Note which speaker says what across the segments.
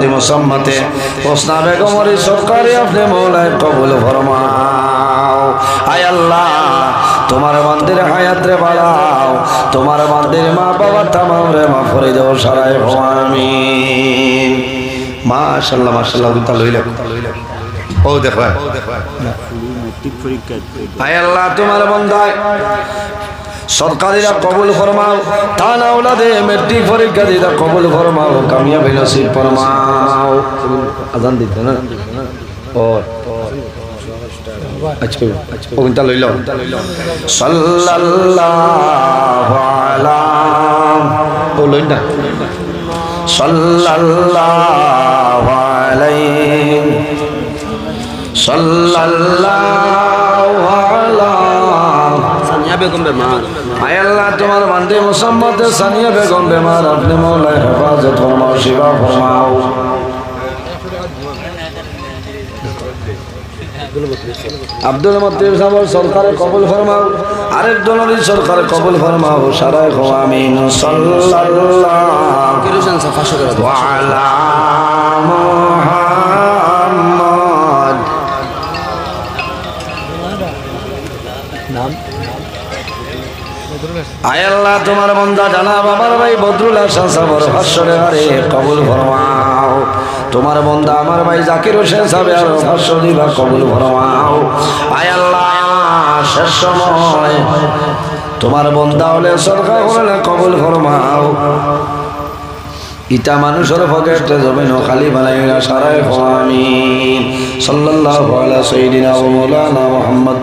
Speaker 1: বান্দি মোসাম্মতে। হোসনা বেগমর সরকারি আপনি মৌলায় কবুল ফরমাও। আয় আল্লাহ তোমার মন্দির হায়াত্রে বাড়াও। তোমার মন্দির মা বাবা তামাম রে মা ফরে দেও সারাই ভবামি মাশাল্লাহ মাশাল্লাহ উল্টা লইল ও দেখো। আয় আল্লাহ তোমার বন্ধায় সরকারিরা কবুল ফরমাও তা না ওলাদে মেট্রিক পরীক্ষা দিদা কবুল ফরমাও কামিয়াবি নসিব ফরমাও। আজান দিতে না? ও আজকে ওটা সাল্লাল্লাহু আলা
Speaker 2: বেগম বেমার।
Speaker 1: আয় আল্লাহ তোমার বান্দে মুসাম্মতে সানিয়া বেগম বেমার আপনি মৌলায় হেফাজত ফরমাও শিবা ফরমাও। আব্দুল মতিব সাহেব সরকারে কবুল ফরমাও আরেক দলের সরকারে কবুল ফরমাও সারাই খো আমিন। সাল্লাল্লাহু
Speaker 2: কিরোশন সাফাশো
Speaker 1: আয় আল্লাহ, তোমার বন্দা জানা বাবার ভাই বদরুল হাসান সাবর ভাস্বরে আরে কবুল ফরমাও। তোমার বন্দা, আমার ভাই জাকির হোসেন সাবে আর ভাস্ব দিবা, কবুল ফরমাও। আয় আল্লাহ, শেষ সময়। তোমার বন্দা হলে সরকার হলে কবুল ফরমাও। ইটা মানুষের পকেটে জমিন খালি বানাইলা সারাই আমিন সাল্লাল্লাহু আলা সাইয়্যিদিনা ওয়া মাওলানা মুহাম্মদ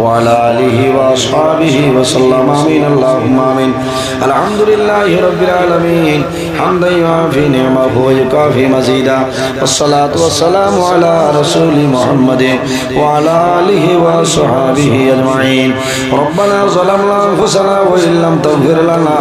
Speaker 1: ওয়া আলা আলিহি ওয়া আসহাবিহি ওয়া সাল্লাম আমিন আল্লাহুম্মা আমিন আলহামদুলিল্লাহি রাব্বিল আলামিন হামদান ইয়াফি নি'মাহু ওয়া yukafi মাজিদা والصلاة والسلام على رسول محمد وعلى آله وصحبه أجمعين ربنا ظلمنا أنفسنا وإن لم تغفر لنا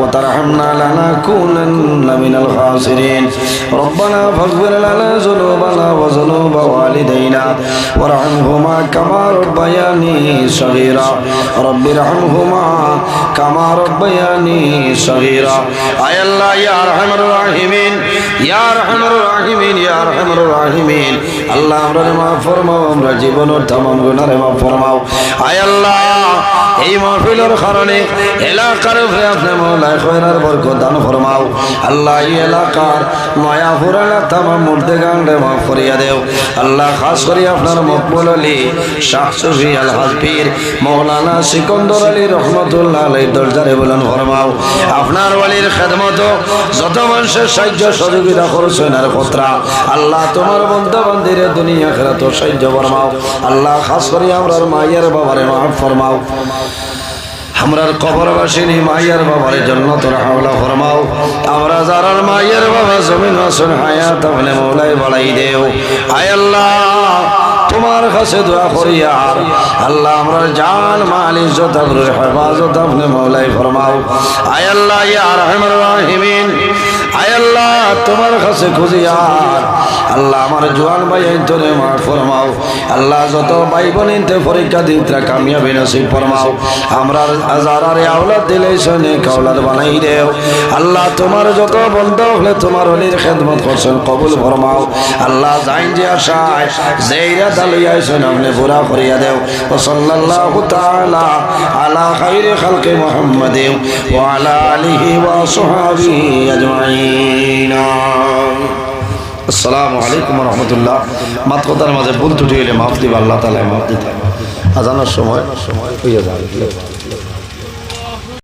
Speaker 1: وترحمنا لنكونن من الخاسرين ربنا فاغفر لنا ذنوبنا وذنوب والدينا وارحمهما كما ربياني صغيرا رب ارحمهما كما ربياني صغيرا أي الله يا أرحم الراحمين يا أرحم الراحمين يا أرحم الراحمين আল্লাহ আমরা মা ফরমাও আমরা জীবনের তামাম গুনারে মা ফরমাও আয় আল্লাহ এই মাহফিলের কারণে এলাকার উপরে মৌলায় খয়রার বরকত দান ফরমাও। আল্লাহ এই এলাকার মায়া ফুরানা তামাম মুর্দে গান্ডে মা ফরিয়া দেও। আল্লাহ খাস করে আপনার মকবুল আলী, শাহ সুফি আল হাজপির মৌলানা সিকন্দর আলী রহমতুল্লাহ আলাই দরজারে বলেন ফরমাও। আপনার ওয়ালির খেদমত যত মানুষের সাহায্য সহযোগিতা করছেন আর কতরা আল্লাহ তোমার বন্ধু বান্ধিরে দুনিয়া খেলা তো সাহায্য ফরমাও। আল্লাহ খাস করে আমরার মাইয়ার বাবারে মাফ ফরমাও। আমরার কবরবাসিনী মাইয়ার বাবার জন্য তোর হাওলা ফরমাও। আমরা যারার মাইয়ার বাবা জমিন আসন হায়াত তাহলে মৌলাই বাড়াই দেও। আয় আল্লাহ, তোমার কাছে দোয়া করি আর আল্লাহ আমরা জান, মাল আবরুর হেফাজত আপনি মৌলাই ফরমাও। আয় আল্লাহ, ইয়া রহমান রাহিমিন। আয় আল্লাহ, তোমার কাছে খুঁজি আর আল্লাহ আমার জোয়ান ভাই তোরে মা ফরমাও। আল্লাহ যত ভাই বোনিতে পরীক্ষা দিতে কামিয়াবি নসিব ফরমাও। আমরা হাজারারে আওলাদ দিলে শোনে কাওলাদ বানাই দেও। আল্লাহ তোমার যত বন্ধ হলে তোমার অলির খেদমত করছেন, কবুল ফরমাও। আল্লাহ যাইন যে আশায় যেইরা দালুই আইছেন আপনি পুরা করিয়া দেও। ও সাল্লাল্লাহু তাআলা আলা খাইরি খালকি মুহাম্মাদিন ওয়া আলা আলিহি ওয়া সাহবিহি আজমাইন। আসসালামু আলাইকুম রহমতুল্লাহ। মাত্র তার মাঝে ভুল ত্রুটি হইলে মাফ দিবা, আল্লাহ তালে মাফ দিতে আজানোর সময় হইয়া যাবে।